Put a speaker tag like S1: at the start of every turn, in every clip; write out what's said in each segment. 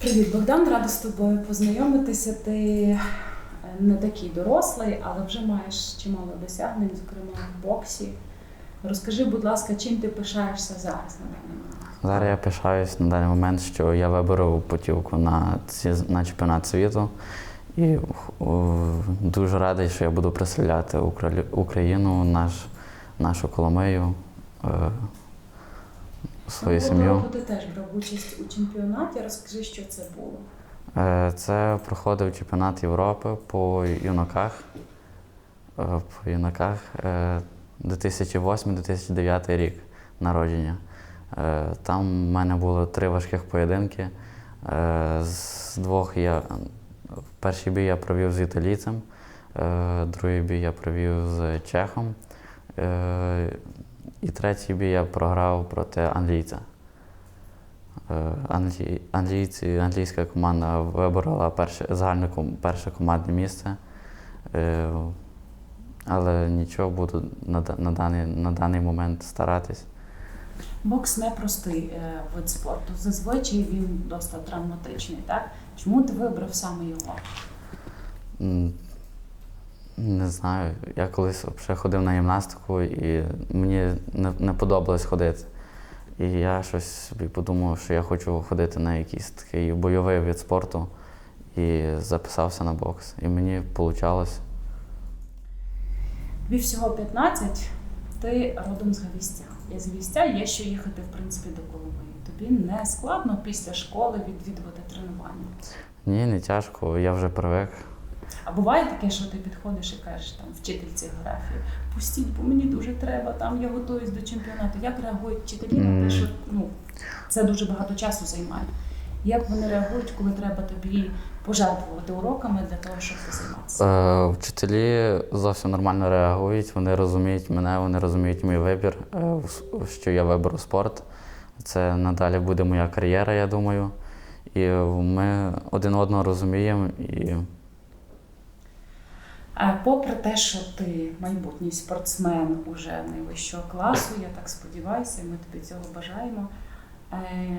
S1: Привіт, Богдан, рада з тобою познайомитися. Ти е, не такий дорослий, але вже маєш чимало досягнень, зокрема в боксі. Розкажи, будь ласка, чим ти пишаєшся зараз на даний момент?
S2: Зараз я пишаюсь на даний момент, що я виборов путівку на, ці, на чемпіонат світу. І дуже радий, що я буду представляти Україну, наш, нашу Коломию, е, свою сім'ю.
S1: ти теж брав участь у чемпіонаті. Розкажи, що це було.
S2: Е, Це проходив чемпіонат Європи по юнаках. Е, По юнаках е, 2008-2009 рік народження. Е, Там в мене було три важких поєдинки. Е, З двох я перший бій я провів з італійцем, е, другий бій я провів з чехом. І третій бій я програв проти англійця. Е, Англі... Англійці, англійська команда виборола перше, загальне перше командне місце. Е, Але нічого, буду на, на, даний, на даний момент старатись.
S1: Бокс непростий е, вид спорту. Зазвичай він досить травматичний, так? Чому ти вибрав саме його?
S2: Не знаю. Я колись взагалі ходив на гімнастику і мені не, не подобалось ходити. І я щось собі подумав, що я хочу ходити на якийсь такий бойовий вид спорту і записався на бокс. І мені вийшло.
S1: Тобі всього 15, ти родом з Гавістя. Я з Гавістя, є що їхати, в принципі, до Коломиї. Тобі не складно після школи відвідувати тренування.
S2: Ні, не тяжко, я вже привик.
S1: А буває таке, що ти підходиш і кажеш там вчительці географії, пустіть, бо мені дуже треба, там я готуюсь до чемпіонату. Як реагують вчителі на те, що ну, це дуже багато часу займає? Як вони реагують, коли треба тобі пожертвувати уроками для того, щоб ти займатися?
S2: Е, вчителі зовсім нормально реагують, вони розуміють мене, вони розуміють мій вибір, е, що я виберу спорт. Це надалі буде моя кар'єра, я думаю. І ми один одного розуміємо. І
S1: попри те, що ти майбутній спортсмен уже найвищого класу, я так сподіваюся, ми тобі цього бажаємо. е,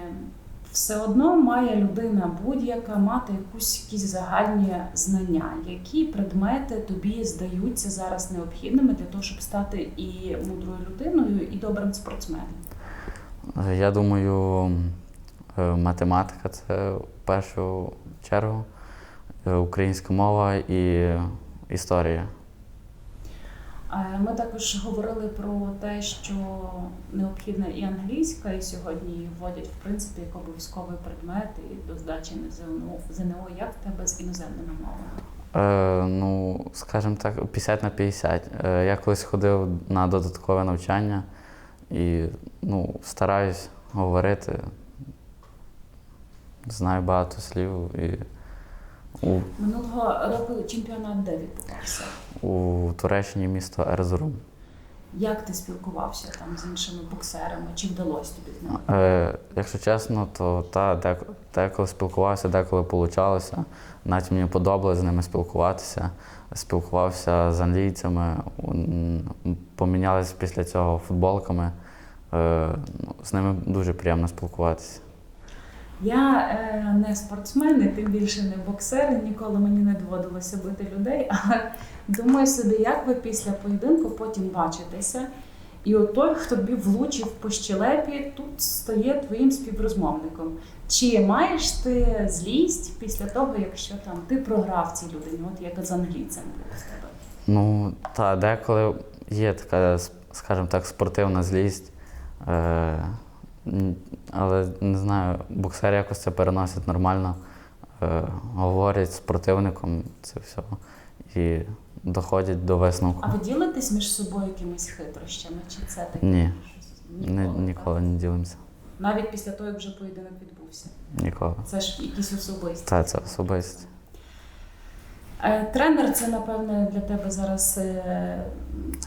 S1: Все одно має людина будь-яка мати якусь якісь загальні знання, які предмети тобі здаються зараз необхідними для того, щоб стати і мудрою людиною, і добрим спортсменом.
S2: я думаю, е, математика це в першу чергу, е, українська мова і історія.
S1: Е, Ми також говорили про те, що необхідна і англійська, і сьогодні її вводять в принципі як обов'язковий предмет і до здачі на ЗНО. ЗНО як в тебе з іноземними мовами?
S2: Е, ну, скажімо так, 50 на 50. Е, я колись ходив на додаткове навчання і ну, стараюсь говорити. Знаю багато слів. І у,
S1: Минулого року чемпіонат де відбувався?
S2: у Туреччині місто Ерзурум.
S1: Як ти спілкувався там з іншими боксерами? Чи вдалося тобі з ними?
S2: Е, якщо чесно, то та, дек, деколи спілкувався, деколи вийшло. Навіть мені подобалось з ними спілкуватися. Спілкувався з англійцями, помінялися після цього футболками. Е, ну, з ними дуже приємно спілкуватися.
S1: Я е, не спортсмен, і тим більше не боксер, ніколи мені не доводилося бити людей. Але думаю собі, як ви після поєдинку потім бачитеся, і от той, хто тобі влучив по щелепі, тут стає твоїм співрозмовником. Чи маєш ти злість після того, якщо там ти програв цій людині, от як з англійцем з тебе?
S2: Ну, та деколи є така, скажімо так, спортивна злість. Е, але не знаю, боксери якось це переносять нормально, е, говорять з противником це все і доходять до висновку.
S1: А ви ділитесь між собою якимись хитрощами? Чи це таке?
S2: Ні.
S1: щось?
S2: Ні,
S1: так?
S2: ніколи не ділимося.
S1: Навіть після того, як вже поєдинок відбувся.
S2: Ніколи.
S1: Це ж якісь особисті.
S2: Та це особисто.
S1: Е, Тренер це, напевне, для тебе зараз е,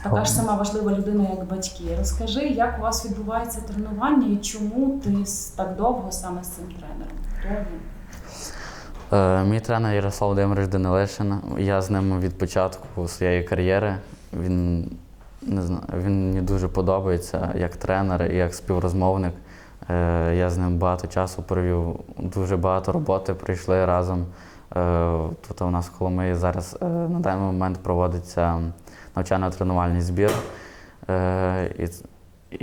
S1: така ж сама важлива людина, як батьки. Розкажи, як у вас відбувається тренування і чому ти так довго саме з цим тренером?
S2: Е, мій тренер Ярослав Володимирович Данилишин. Я з ним від початку своєї кар'єри. Він, не знаю, він мені дуже подобається як тренер і як співрозмовник. Е, Я з ним багато часу провів, дуже багато роботи прийшли разом. Е, Тут у нас в Коломиї зараз на даний момент проводиться навчально-тренувальний збір. Е, І,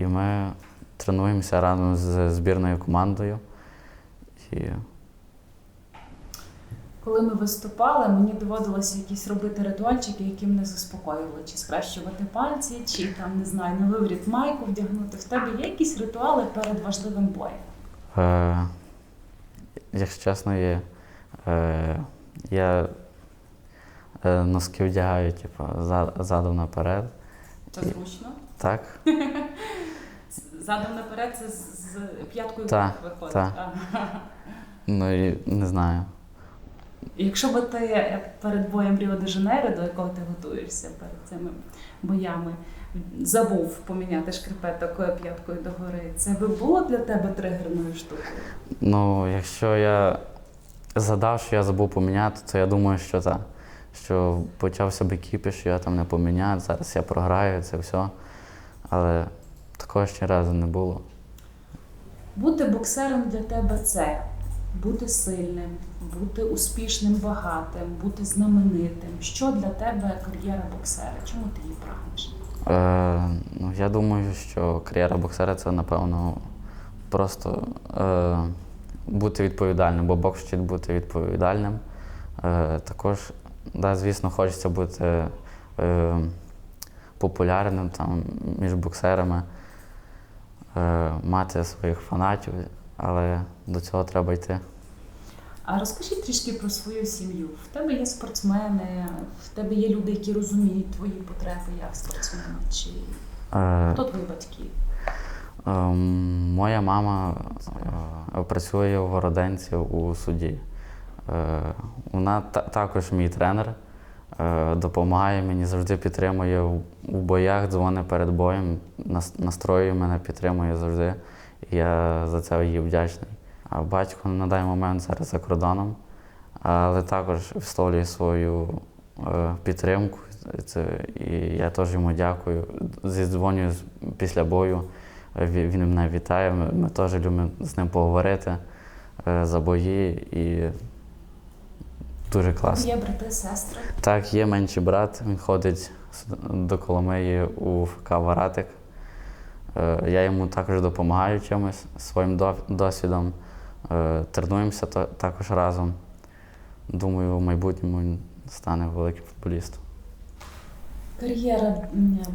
S2: і ми тренуємося разом з збірною командою. І
S1: Коли ми виступали, мені доводилося якісь робити ритуальчики, які мене заспокоювали, чи схрещувати пальці, чи там не знаю, на виворіт майку вдягнути. В тебе є якісь ритуали перед важливим боєм?
S2: Е, якщо чесно, є. Е, я носки вдягаю, типу, задом наперед.
S1: Це зручно.
S2: Так?
S1: Задом наперед це з п'яткою
S2: Та,
S1: виходить.
S2: та.
S1: Ага.
S2: Ну і не знаю.
S1: Якщо би ти перед боєм Ріо де Жанейро, до якого ти готуєшся перед цими боями, забув поміняти шкарпеток п'яткою догори, це би було для тебе тригерною штукою?
S2: Ну, якщо я задав, що я забув поміняти, то я думаю, що так. Що почався би кіпіш, що я там не поміняв, зараз я програю це все. Але такого ще разу не було.
S1: Бути боксером для тебе це бути сильним, бути успішним, багатим, бути знаменитим. Що для тебе кар'єра боксера? Чому ти її прагнеш?
S2: Е, ну, я думаю, що кар'єра боксера це, напевно, просто е, бути відповідальним, бо бокс вчить бути відповідальним. Е, також, да, звісно, хочеться бути е, популярним там, між боксерами, е, мати своїх фанатів, але до цього треба йти.
S1: А розкажи трішки про свою сім'ю. В тебе є спортсмени, в тебе є люди, які розуміють твої потреби як спортсмена. Чи
S2: Е,
S1: хто твої батьки?
S2: Ем, Моя мама е, працює в Городенці у суді. Е, Вона також мій тренер, е, допомагає мені, завжди підтримує у боях, дзвонить перед боєм, настроює мене, підтримує завжди. І я за це їй вдячний. А батько на даний момент зараз за кордоном, але також висловлює свою е, підтримку. Це, і я теж йому дякую. Зідзвонюю після бою. Він мене вітає. Ми, ми теж любимо з ним поговорити за бої і дуже класно.
S1: Є брати, сестри.
S2: Так, є менший брат, він ходить до Коломиї у ФК Варатик. Е, Я йому також допомагаю чимось своїм досвідом. Е, Тренуємося також разом. Думаю, в майбутньому він стане великим футболістом.
S1: Кар'єра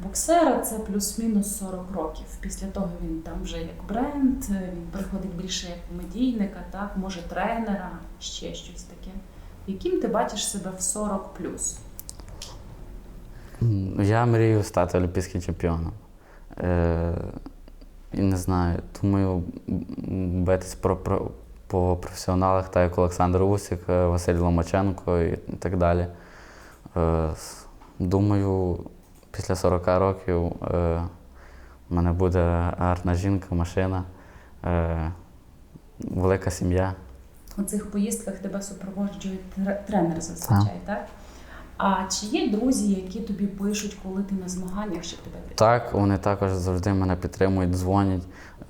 S1: боксера це плюс-мінус 40 років. Після того він там вже як бренд, е, він приходить більше як медійника, так, може тренера, ще щось таке. Яким ти бачиш себе в 40 плюс?
S2: Я мрію стати олімпійським чемпіоном. Е, і не знаю, думаю, битись про, про, по професіоналах, так як Олександр Усик, е, Василь Ломаченко і так далі. Е, думаю, після 40 років е, в мене буде гарна жінка, машина, е, велика сім'я.
S1: У цих поїздках тебе супроводжує тренер зазвичай, так? А чи є друзі, які тобі пишуть, коли ти на змаганнях, щоб тебе підтримати?
S2: Так, вони також завжди мене підтримують, дзвонять,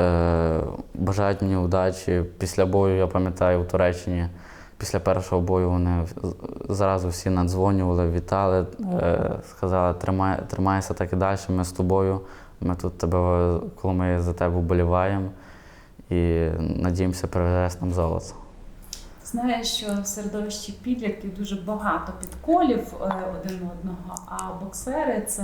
S2: е, бажають мені удачі. Після бою, я пам'ятаю, у Туреччині, після першого бою вони зразу всі надзвонювали, вітали, е, сказали, тримай, тримайся так і далі, ми з тобою. Ми тут тебе, коли ми за тебе вболіваємо і надіємося, привезеш нам золото.
S1: Знаєш, що в середовищі підлітків дуже багато підколів е, один одного, а боксери це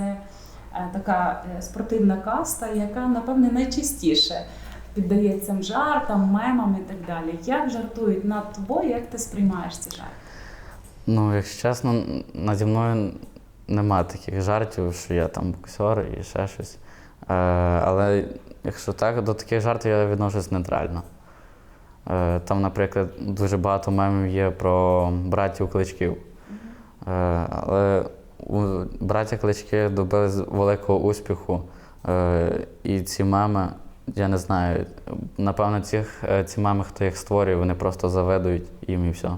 S1: е, така е, спортивна каста, яка, напевне, найчастіше піддається жартам, мемам і так далі. Як жартують над тобою, як ти сприймаєш ці жарти?
S2: Ну, якщо чесно, наді мною нема таких жартів, що я там боксер і ще щось. Але якщо так, до таких жартів я відношусь нейтрально. Е, там, наприклад, дуже багато мемів є про братів кличків. Е, але браття клички добились великого успіху. Е, і ці меми, я не знаю, напевно, цих, ці меми, хто їх створює, вони просто завидують їм і все.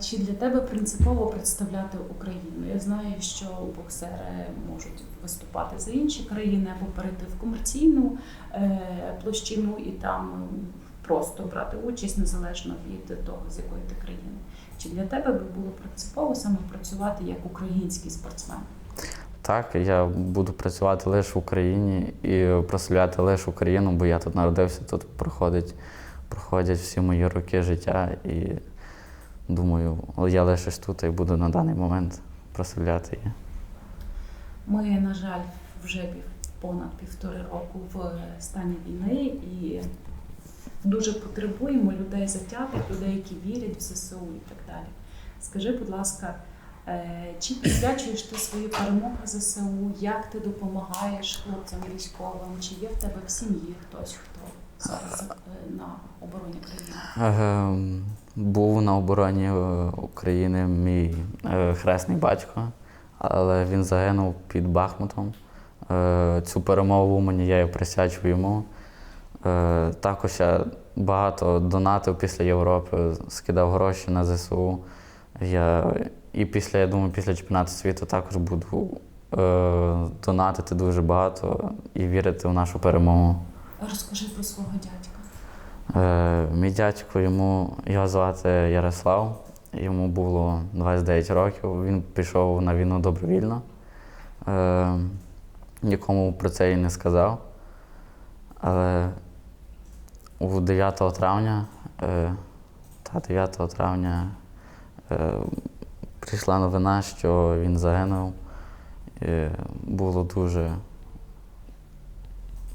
S1: Чи для тебе принципово представляти Україну? Я знаю, що боксери можуть виступати за інші країни або перейти в комерційну е, площину і там просто брати участь незалежно від того, з якої ти країни. Чи для тебе би було принципово саме працювати як український спортсмен?
S2: Так, я буду працювати лише в Україні і прославляти лише Україну, бо я тут народився, тут проходить, проходять всі мої роки життя. І думаю, я лишусь тут і буду на даний момент прославляти її.
S1: Ми, на жаль, вже понад півтори року в стані війни і дуже потребуємо людей затятих, людей, які вірять в ЗСУ і так далі. Скажи, будь ласка, е, чи присвячуєш ти свої перемоги ЗСУ? Як ти допомагаєш хлопцям військовим? Чи є в тебе в сім'ї хтось, хто зараз е, на обороні країни?
S2: Був на обороні е, України мій е, хресний батько, але він загинув під Бахмутом. Е, Цю перемогу мені я і присвячую йому. Також я багато донатив після Європи, скидав гроші на ЗСУ. Я, і після, я думаю, після чемпіонату світу також буду донатити дуже багато і вірити в нашу перемогу.
S1: Розкажи про свого дядька.
S2: Е, мій дядько, йому його звати Ярослав, йому було 29 років. Він пішов на війну добровільно. Е, нікому про це і не сказав. Але у 9 травня, е, та 9 травня прийшла новина, що він загинув. Було дуже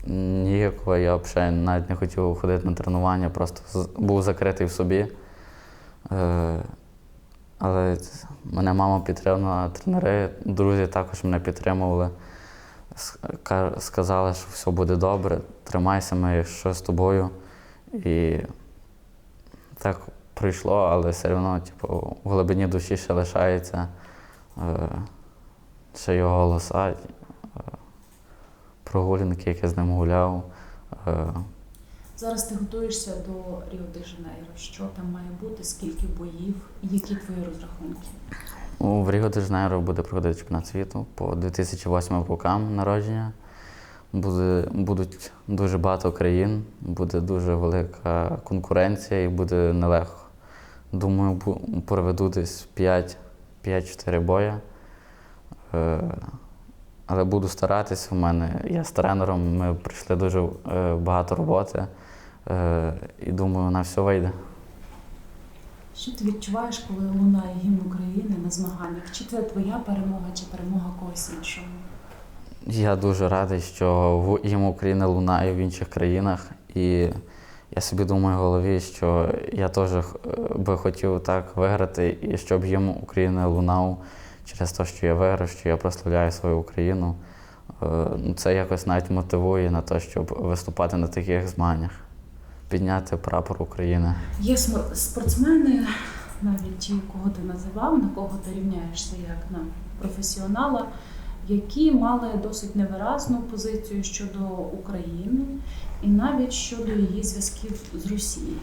S2: ніякого, я взагалі навіть не хотів ходити на тренування, просто був закритий в собі. Е, але мене мама підтримала, тренери, друзі також мене підтримували. Сказали, що все буде добре, тримайся, ми що з тобою. І так пройшло, але все одно, типу, в глибині душі ще лишається е, ще його голоса, прогулянки, які я з ним гуляв. Е,
S1: Зараз ти готуєшся до Ріо де Жанейро. Що там має бути, скільки боїв, які твої розрахунки?
S2: У в Ріо де Жанейро буде проходити чемпіонат світу по 2008 рокам народження. Буде, будуть дуже багато країн, буде дуже велика конкуренція і буде нелегко. Думаю, проведу десь 5-4 боя. Але буду старатися. У мене я з тренером, ми пройшли дуже е, багато роботи. Е, і думаю, на все вийде.
S1: Що ти відчуваєш, коли лунає гімн України на змаганнях? Чи це твоя перемога, чи перемога когось іншого?
S2: Я дуже радий, що гімн України лунає в інших країнах. І я собі думаю в голові, що я теж е, би хотів так виграти, і щоб гімн України лунав через те, що я виграв, що я прославляю свою Україну. Е, ну, Це якось навіть мотивує на те, щоб виступати на таких змаганнях, підняти прапор України.
S1: Є спортсмени, навіть ті, кого ти називав, на кого ти рівняєшся як на професіонала, які мали досить невиразну позицію щодо України і навіть щодо її зв'язків з Росією.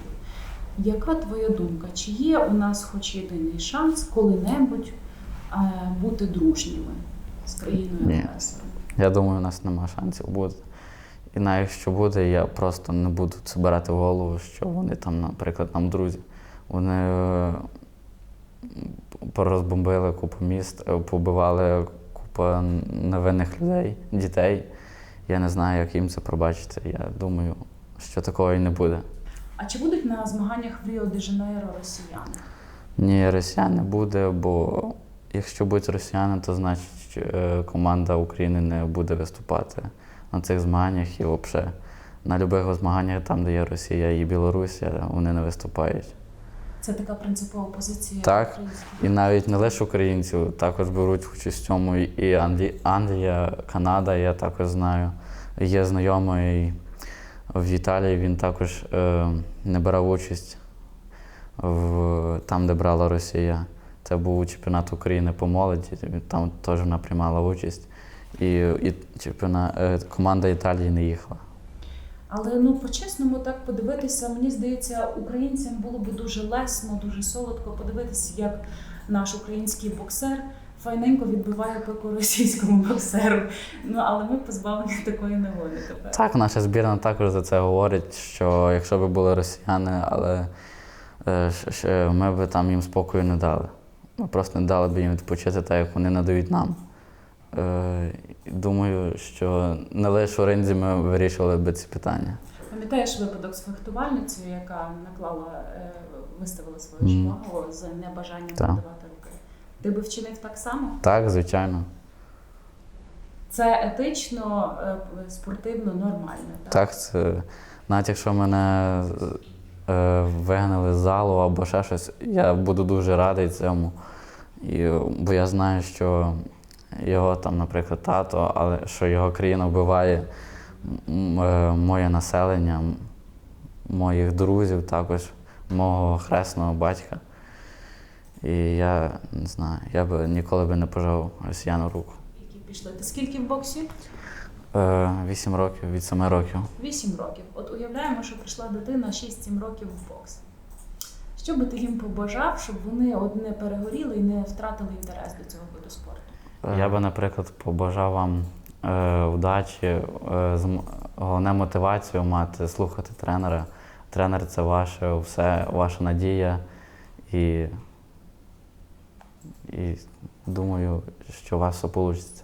S1: Яка твоя думка? Чи є у нас хоч єдиний шанс коли-небудь бути дружніми з країною агресором?
S2: Я думаю, у нас нема шансів бути. І навіть якщо буде, я просто не буду це брати в голову, що вони там, наприклад, нам друзі. Вони е, порозбомбили купу міст, е, побивали купу невинних людей, дітей. Я не знаю, як їм це пробачити. Я думаю, що такого і не буде.
S1: А чи будуть на змаганнях в Ріо де Жанейро росіяни?
S2: Ні, росіян не буде, бо якщо будуть росіяни, то значить е, команда України не буде виступати на цих змаганнях і взагалі на будь-яких змаганнях, там, де є Росія і Білорусія, вони не виступають.
S1: Це така принципова позиція
S2: Так. І навіть не лише українців, також беруть участь в цьому і Англі... Англія, Канада, я також знаю. Є знайомий в Італії, він також е, не брав участь в, там, де брала Росія. Це був чемпіонат України по молоді, там теж вона приймала участь. І, і чемпіонат, е, команда Італії не їхала.
S1: Але ну по-чесному так подивитися, мені здається, українцям було б дуже лесно, дуже солодко подивитися, як наш український боксер файненько відбиває пику російському боксеру. Ну але ми позбавлені такої нагоди тепер.
S2: Так, наша збірна також за це говорить, що якщо б були росіяни, але е, ми б там їм спокою не дали. Ми просто не дали б їм відпочити так, як вони надають нам. Е, Думаю, що не лише у ринзі ми вирішували б ці питання.
S1: Пам'ятаєш випадок з фехтувальницею, яка наклала, е, виставила свою шпагу з небажанням
S2: Так.
S1: подавати руки. Ти би вчинив так само?
S2: Так, звичайно.
S1: Це етично, е, спортивно, нормально. Так?
S2: Так, це навіть якщо мене вигнали з залу або ще щось, я буду дуже радий цьому. І, бо я знаю, що його там, наприклад, тато, але що його країна вбиває е, моє населення, моїх друзів, також мого хресного батька. І я не знаю, я би ніколи би не пожав росіяну руку.
S1: Які пішли. Ти скільки в боксі?
S2: Е, Вісім років від семи років.
S1: Вісім років. От уявляємо, що прийшла дитина 6-7 років в бокс. Що би ти їм побажав, щоб вони от не перегоріли і не втратили інтерес до цього виду спорту?
S2: Я би, наприклад, побажав вам е, вдачі, е, головне мотивацію мати, слухати тренера. Тренер це ваше все, ваша надія. І, і думаю, що у вас все вийде.